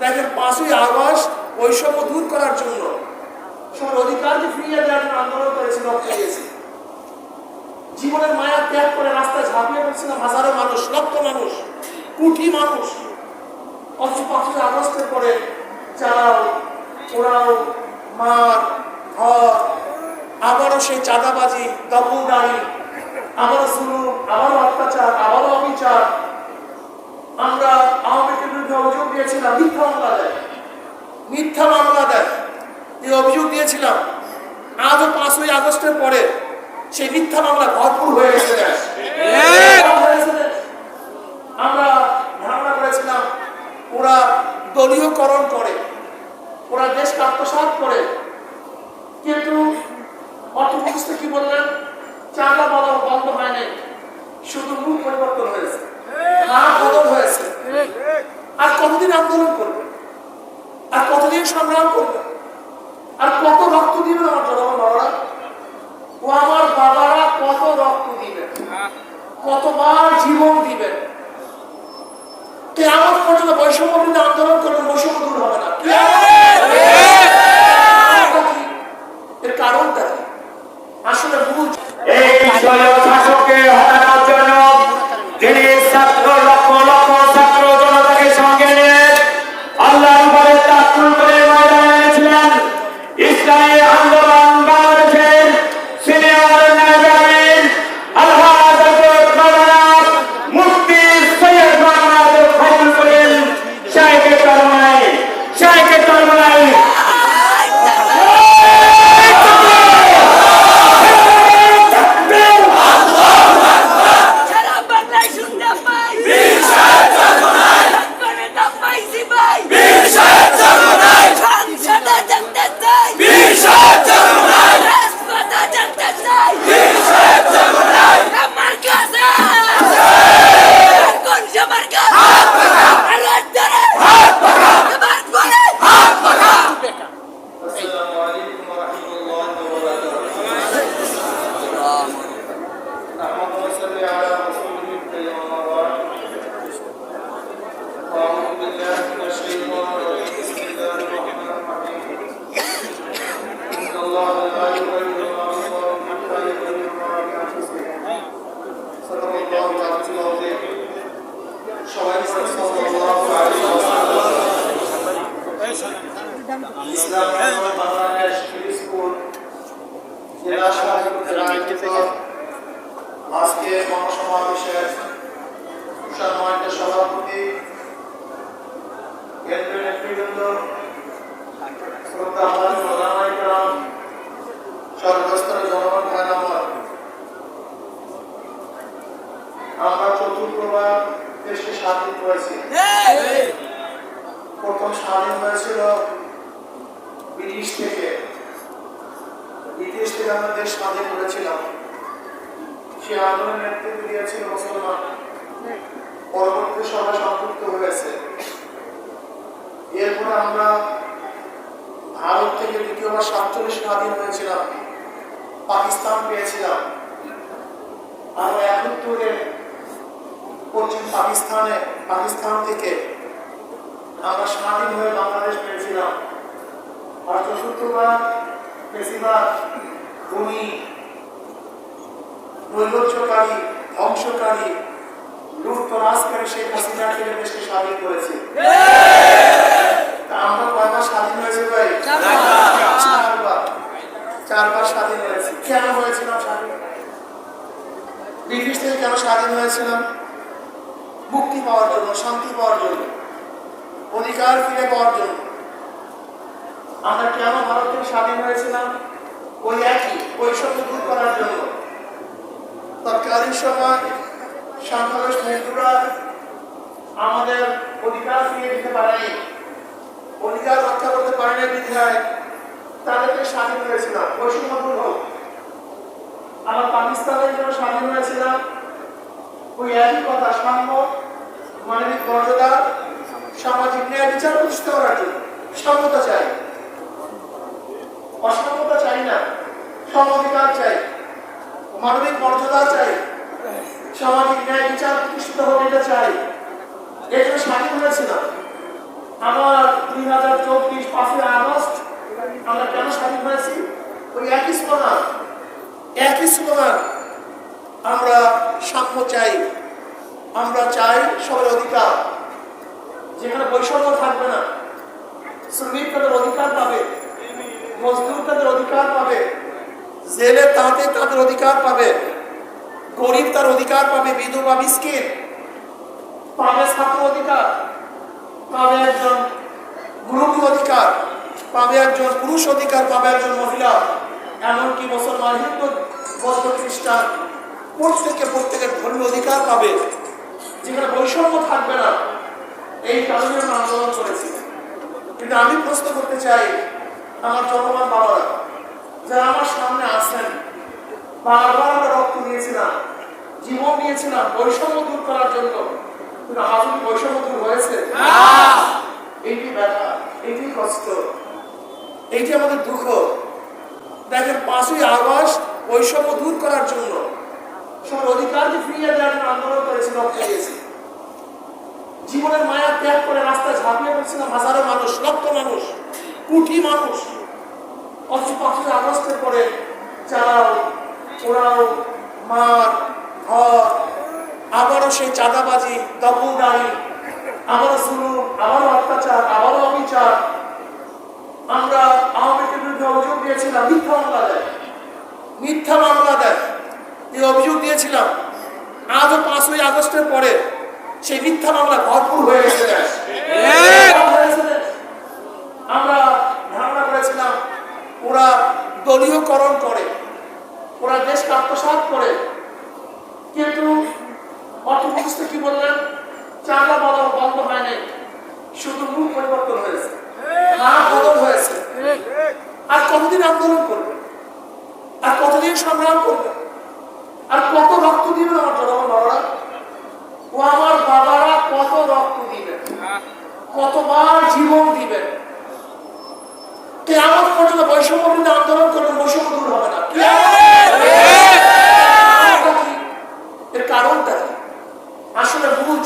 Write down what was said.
দেখেন পাঁচই আগস্ট বৈষম্য দূর করার জন্য সবার অধিকারকে ফিরিয়ে দেওয়ার জন্য আন্দোলন করেছি দিয়েছি। জীবনের মায়া ত্যাগ করে রাস্তায় ঝাঁপিয়ে হাজারো মানুষ, লক্ষ মানুষ মানুষ। অথচ পাঁচই আগস্টের পরে মার আবারও সেই চাঁদাবাজি, দখলদারি, আবারও জুলুম, আবারও অত্যাচার, আবারও অবিচার। আমরা আওয়ামী লীগের বিরুদ্ধে অভিযোগ দিয়েছিলাম মিথ্যা মামলা দেয়। মিথ্যা মামলা দেয়। এই অভিযোগ দিয়েছিলাম। আজও পাঁচই আগস্টের পরে সেই মিথ্যা মামলা ভরপুর হয়ে গেছে দেশ। দেশ। আমরা ধারণা করেছিলাম ওরা দলীয়করণ করে ওরা দেশকে আত্মসাৎ করে। কিন্তু অর্থমন্ত্রী কি বললেন? চাঁদা বলা বন্ধ হয় নাই শুধু মূল পরিবর্তন হয়েছে না বদল হয়েছে আর কতদিন আন্দোলন করবে আর কতদিন সংগ্রাম করবে আর কত রক্ত দিবেন আমার জনগণ বাবারা ও আমার বাবারা কত রক্ত দিবেন কতবার জীবন দিবেন? কেমন পর্যন্ত বৈষম্য আন্দোলন করবেন বৈষম্য দূর হবে না। ইসলাম বাংলাদেশ স্কুল জেলা আয়োজিত আজকে গণসমাবেশের সম্মানিত সভাপতি কেন্দ্রীয় নেতৃবৃন্দ শ্রদ্ধা আমাদের প্রধান সর্বস্তরের জনগণ ভাই আমার আমরা চতুর্থবার দেশকে স্বাধীন করেছি প্রথম স্বাধীন হয়েছিল ব্রিটিশ থেকে ব্রিটিশ থেকে আমরা দেশ স্বাধীন করেছিলাম। সে আন্দোলনের নেতৃত্ব দিয়েছিল মুসলমান। পরবর্তী সবাই সম্পৃক্ত হয়েছে। এরপরে আমরা ভারত থেকে দ্বিতীয়বার সাতচল্লিশ স্বাধীন হয়েছিলাম। পাকিস্তান পেয়েছিলাম। আমরা একাত্তরে পশ্চিম পাকিস্তানে, পাকিস্তান থেকে আমরা স্বাধীন হয়ে বাংলাদেশ পেয়েছিলাম। আর চতুর্থবার বেশিরভাগ থেকে দেশকে স্বাধীন হয়েছে ভাই? চারবার। স্বাধীন হয়েছে। কেন হয়েছিলাম ব্রিটিশ থেকে কেন স্বাধীন হয়েছিলাম? মুক্তি পাওয়ার জন্য, শান্তি পাওয়ার জন্য, অধিকার ফিরে পাওয়ার জন্য। আমরা কেন ভারত থেকে স্বাধীন হয়েছিলাম? ওই একই বৈষম্য দূর করার জন্য। তৎকালীন সময় সংখ্যালঘু হিন্দুরা আমাদের অধিকার ফিরিয়ে দিতে পারেনি। অধিকার রক্ষা করতে পারেনি বিধায় তাদেরকে স্বাধীন হয়েছিলাম বৈষম্য দূর হোক আবার পাকিস্তানের জন্য স্বাধীন হয়েছিলাম। ওই একই কথা, সাম্য, মানবিক মর্যাদা, সামাজিক ন্যায় বিচার প্রতিষ্ঠা করার জন্য। সমতা চাই। অসমতা চাই না, সমাধিকার চাই, মানবিক মর্যাদা চাই, সামাজিক ন্যায় বিচার প্রতিষ্ঠিত হবে এটা চাই। এই জন্য স্বাধীন হয়েছিলাম। আমার দুই হাজার চব্বিশ পাঁচই আগস্ট আমরা কেন স্বাধীন হয়েছি? ওই একই স্লোগান একই স্লোগান, আমরা সাম্য চাই, আমরা চাই সবার অধিকার। যেখানে বৈষম্য থাকবে না, শ্রমিক তাদের অধিকার পাবে। মজদুর তাদের অধিকার পাবে, জেলে তাতে তাদের অধিকার পাবে, গরিব তার অধিকার পাবে, বিধবা, মিসকিন, পাবে ছাত্র অধিকার, পাবে একজন মুরব্বী অধিকার, পাবে একজন পুরুষ অধিকার, পাবে একজন মহিলা, এমনকি মুসলমান, হিন্দু, বৌদ্ধ, খ্রিস্টান, প্রত্যেকে প্রত্যেকের ধর্মীয় অধিকার পাবে। যেখানে বৈষম্য থাকবে না, এই কারণে আন্দোলন করেছি। কিন্তু আমি প্রশ্ন করতে চাই আমার জনগণ বাবারা যারা আমার সামনে আসেন বারবার আমরা রক্ত দিয়েছিলাম জীবন দিয়েছিলাম বৈষম্য দূর করার জন্য। কিন্তু কি বৈষম্য দূর হয়েছে এইটি ব্যথা এইটি কষ্ট এইটি আমাদের দুঃখ। দেখেন পাঁচই আগস্ট বৈষম্য দূর করার জন্য সব অধিকারকে ফিরিয়ে দেওয়ার জন্য আন্দোলন করেছি রক্ত দিয়েছি। জীবনের মায়া ত্যাগ করে রাস্তায় ঝাঁপিয়ে পড়ছিলাম হাজারো মানুষ লক্ষ মানুষ। কোটি মানুষ। অথচ পাঁচই আগস্টের পরে চালাও পোড়াও মার ঘর, আবারও সেই চাঁদাবাজি দখলদারি আবারও জুলুম, আবারও অত্যাচার, আবারও অবিচার। আমরা আওয়ামী বিরুদ্ধে অভিযোগ দিয়েছিলাম, মিথ্যা মামলা দেয়। মিথ্যা মামলা দেয়। এই অভিযোগ দিয়েছিলাম। আজও পাঁচই আগস্টের পরে সেই মিথ্যা মামলা ভরপুর হয়ে গেছে। কতবার জীবন দিবেন? কেমন পর্যন্ত বৈষম্য বিরুদ্ধে আন্দোলন করবেন বৈষম্য দূর হবে না। এর কারণটা আসলে ভুল